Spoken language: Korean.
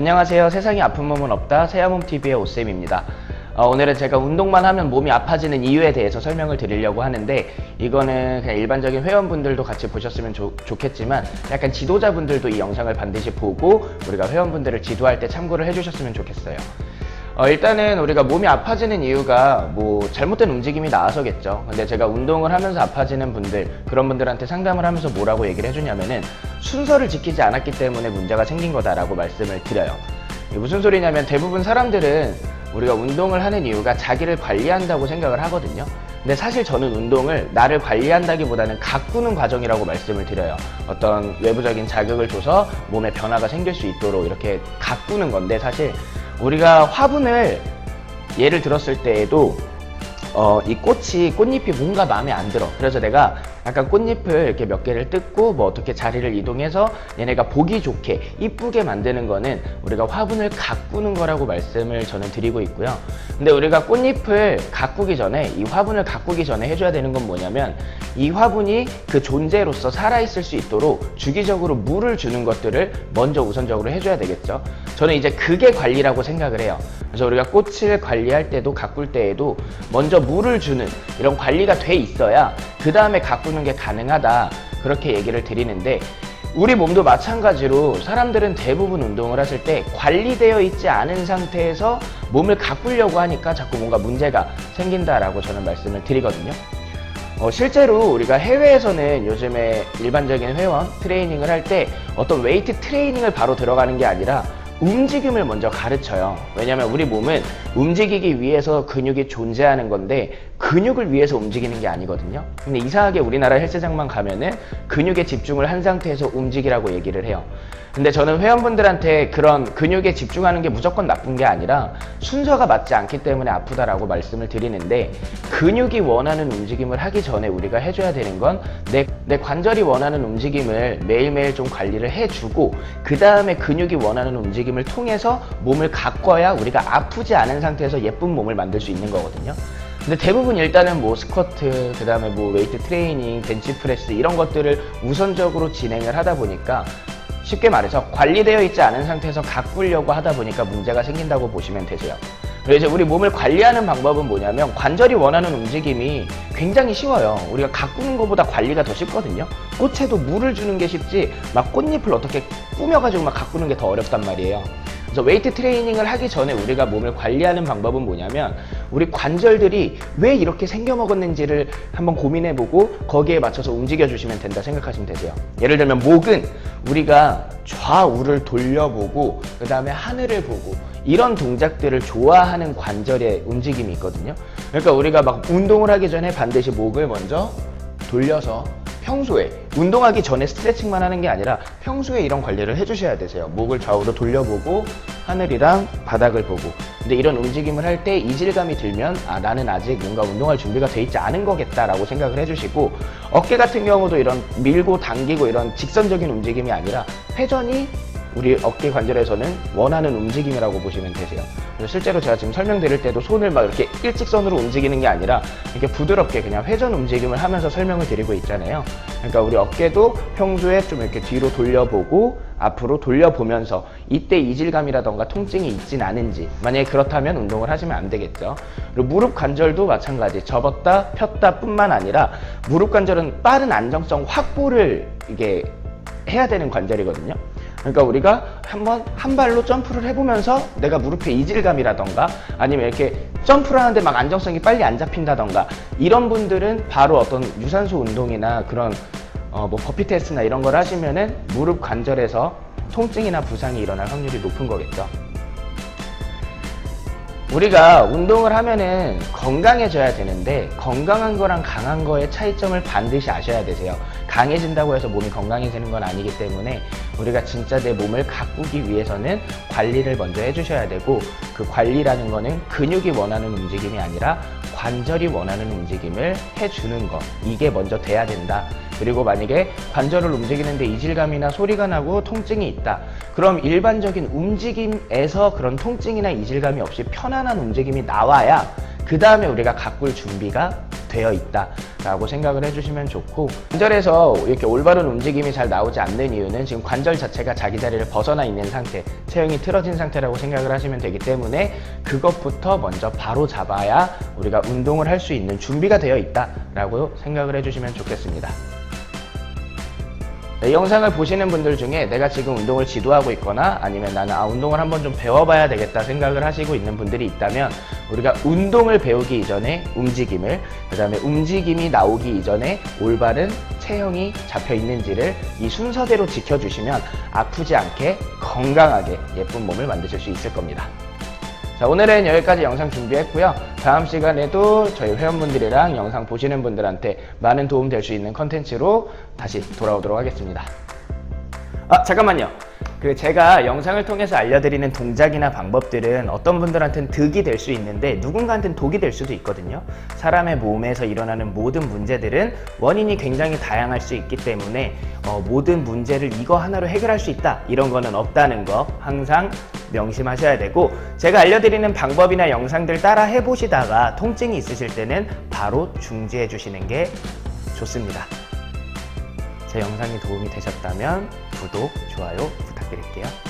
안녕하세요. 세상에 아픈 몸은 없다. 새야몸TV의 오쌤입니다. 어, 오늘은 제가 운동만 하면 몸이 아파지는 이유에 대해서 설명을 드리려고 하는데 이거는 그냥 일반적인 회원분들도 같이 보셨으면 좋- 좋겠지만 약간 지도자분들도 이 영상을 반드시 보고 우리가 회원분들을 지도할 때 참고를 해주셨으면 좋겠어요. 어, 일단은 우리가 몸이 아파지는 이유가 뭐 잘못된 움직임이 나와서겠죠. 근데 제가 운동을 하면서 아파지는 분들, 그런 분들한테 상담을 하면서 뭐라고 얘기를 해주냐면은 순서를 지키지 않았기 때문에 문제가 생긴 거다라고 말씀을 드려요. 무슨 소리냐면 대부분 사람들은 우리가 운동을 하는 이유가 자기를 관리한다고 생각을 하거든요. 근데 사실 저는 운동을 나를 관리한다기보다는 가꾸는 과정이라고 말씀을 드려요. 어떤 외부적인 자극을 줘서 몸에 변화가 생길 수 있도록 이렇게 가꾸는 건데 사실 우리가 화분을 예를 들었을 때에도 어, 이 꽃이 꽃잎이 뭔가 마음에 안 들어. 그래서 내가 약간 꽃잎을 이렇게 몇 개를 뜯고 뭐 어떻게 자리를 이동해서 얘네가 보기 좋게 이쁘게 만드는 거는 우리가 화분을 가꾸는 거라고 말씀을 저는 드리고 있고요. 근데 우리가 꽃잎을 가꾸기 전에 이 화분을 가꾸기 전에 해줘야 되는 건 뭐냐면 이 화분이 그 존재로서 살아있을 수 있도록 주기적으로 물을 주는 것들을 먼저 우선적으로 해줘야 되겠죠. 저는 이제 그게 관리라고 생각을 해요. 그래서 우리가 꽃을 관리할 때도 가꿀 때에도 먼저 물을 주는 이런 관리가 돼 있어야 그 다음에 가꾸는 게 가능하다 그렇게 얘기를 드리는데 우리 몸도 마찬가지로 사람들은 대부분 운동을 하실 때 관리되어 있지 않은 상태에서 몸을 가꾸려고 하니까 자꾸 뭔가 문제가 생긴다라고 저는 말씀을 드리거든요. 어, 실제로 우리가 해외에서는 요즘에 일반적인 회원 트레이닝을 할 때 어떤 웨이트 트레이닝을 바로 들어가는 게 아니라 움직임을 먼저 가르쳐요. 왜냐면 우리 몸은 움직이기 위해서 근육이 존재하는 건데 근육을 위해서 움직이는 게 아니거든요. 근데 이상하게 우리나라 헬스장만 가면은 근육에 집중을 한 상태에서 움직이라고 얘기를 해요. 근데 저는 회원분들한테 그런 근육에 집중하는 게 무조건 나쁜 게 아니라 순서가 맞지 않기 때문에 아프다라고 말씀을 드리는데 근육이 원하는 움직임을 하기 전에 우리가 해줘야 되는 건 내, 내 관절이 원하는 움직임을 매일매일 좀 관리를 해주고 그 다음에 근육이 원하는 움직임을 통해서 몸을 가꿔야 우리가 아프지 않은 상태에서 예쁜 몸을 만들 수 있는 거거든요. 근데 대부분 일단은 뭐 스쿼트, 그 다음에 뭐 웨이트 트레이닝, 벤치프레스 이런 것들을 우선적으로 진행을 하다 보니까 쉽게 말해서 관리되어 있지 않은 상태에서 가꾸려고 하다 보니까 문제가 생긴다고 보시면 되세요. 그래서 우리 몸을 관리하는 방법은 뭐냐면 관절이 원하는 움직임이 굉장히 쉬워요. 우리가 가꾸는 것보다 관리가 더 쉽거든요. 꽃에도 물을 주는 게 쉽지 막 꽃잎을 어떻게 꾸며가지고 막 가꾸는 게 더 어렵단 말이에요. 그래서 웨이트 트레이닝을 하기 전에 우리가 몸을 관리하는 방법은 뭐냐면 우리 관절들이 왜 이렇게 생겨먹었는지를 한번 고민해보고 거기에 맞춰서 움직여주시면 된다 생각하시면 되세요. 예를 들면 목은 우리가 좌우를 돌려보고 그 다음에 하늘을 보고 이런 동작들을 좋아하는 관절의 움직임이 있거든요. 그러니까 우리가 막 운동을 하기 전에 반드시 목을 먼저 돌려서 평소에 운동하기 전에 스트레칭만 하는 게 아니라 평소에 이런 관리를 해주셔야 되세요. 목을 좌우로 돌려보고 하늘이랑 바닥을 보고. 근데 이런 움직임을 할 때 이질감이 들면 아 나는 아직 뭔가 운동할 준비가 돼 있지 않은 거겠다라고 생각을 해주시고 어깨 같은 경우도 이런 밀고 당기고 이런 직선적인 움직임이 아니라 회전이 우리 어깨 관절에서는 원하는 움직임이라고 보시면 되세요. 그래서 실제로 제가 지금 설명드릴 때도 손을 막 이렇게 일직선으로 움직이는 게 아니라 이렇게 부드럽게 그냥 회전 움직임을 하면서 설명을 드리고 있잖아요. 그러니까 우리 어깨도 평소에 좀 이렇게 뒤로 돌려보고 앞으로 돌려보면서 이때 이질감이라던가 통증이 있진 않은지 만약에 그렇다면 운동을 하시면 안 되겠죠. 그리고 무릎 관절도 마찬가지 접었다 폈다 뿐만 아니라 무릎 관절은 빠른 안정성 확보를 이게 해야 되는 관절이거든요. 그러니까 우리가 한번 한 발로 점프를 해보면서 내가 무릎에 이질감이라던가 아니면 이렇게 점프를 하는데 막 안정성이 빨리 안 잡힌다던가 이런 분들은 바로 어떤 유산소 운동이나 그런 어, 뭐 버피 테스트나 이런 걸 하시면은 무릎 관절에서 통증이나 부상이 일어날 확률이 높은 거겠죠. 우리가 운동을 하면은 건강해져야 되는데 건강한 거랑 강한 거의 차이점을 반드시 아셔야 되세요. 강해진다고 해서 몸이 건강해지는 건 아니기 때문에 우리가 진짜 내 몸을 가꾸기 위해서는 관리를 먼저 해주셔야 되고 그 관리라는 거는 근육이 원하는 움직임이 아니라 관절이 원하는 움직임을 해주는 거 이게 먼저 돼야 된다. 그리고 만약에 관절을 움직이는데 이질감이나 소리가 나고 통증이 있다. 그럼 일반적인 움직임에서 그런 통증이나 이질감이 없이 편안한 움직임이 나와야 그 다음에 우리가 가꿀 준비가 되어 있다라고 생각을 해주시면 좋고 관절에서 이렇게 올바른 움직임이 잘 나오지 않는 이유는 지금 관절 자체가 자기 자리를 벗어나 있는 상태, 체형이 틀어진 상태라고 생각을 하시면 되기 때문에 그것부터 먼저 바로 잡아야 우리가 운동을 할 수 있는 준비가 되어 있다라고 생각을 해주시면 좋겠습니다. 네, 이 영상을 보시는 분들 중에 내가 지금 운동을 지도하고 있거나 아니면 나는 아 운동을 한번 좀 배워봐야 되겠다 생각을 하시고 있는 분들이 있다면 우리가 운동을 배우기 이전에 움직임을 그 다음에 움직임이 나오기 이전에 올바른 체형이 잡혀 있는지를 이 순서대로 지켜주시면 아프지 않게 건강하게 예쁜 몸을 만드실 수 있을 겁니다. 자, 오늘은 여기까지 영상 준비했고요. 다음 시간에도 저희 회원분들이랑 영상 보시는 분들한테 많은 도움 될 수 있는 컨텐츠로 다시 돌아오도록 하겠습니다. 아, 잠깐만요. 그 제가 영상을 통해서 알려드리는 동작이나 방법들은 어떤 분들한테는 득이 될 수 있는데 누군가한테는 독이 될 수도 있거든요. 사람의 몸에서 일어나는 모든 문제들은 원인이 굉장히 다양할 수 있기 때문에 어, 모든 문제를 이거 하나로 해결할 수 있다 이런 거는 없다는 거 항상 명심하셔야 되고 제가 알려드리는 방법이나 영상들 따라 해보시다가 통증이 있으실 때는 바로 중지해 주시는 게 좋습니다. 제 영상이 도움이 되셨다면 구독, 좋아요 부탁드릴게요.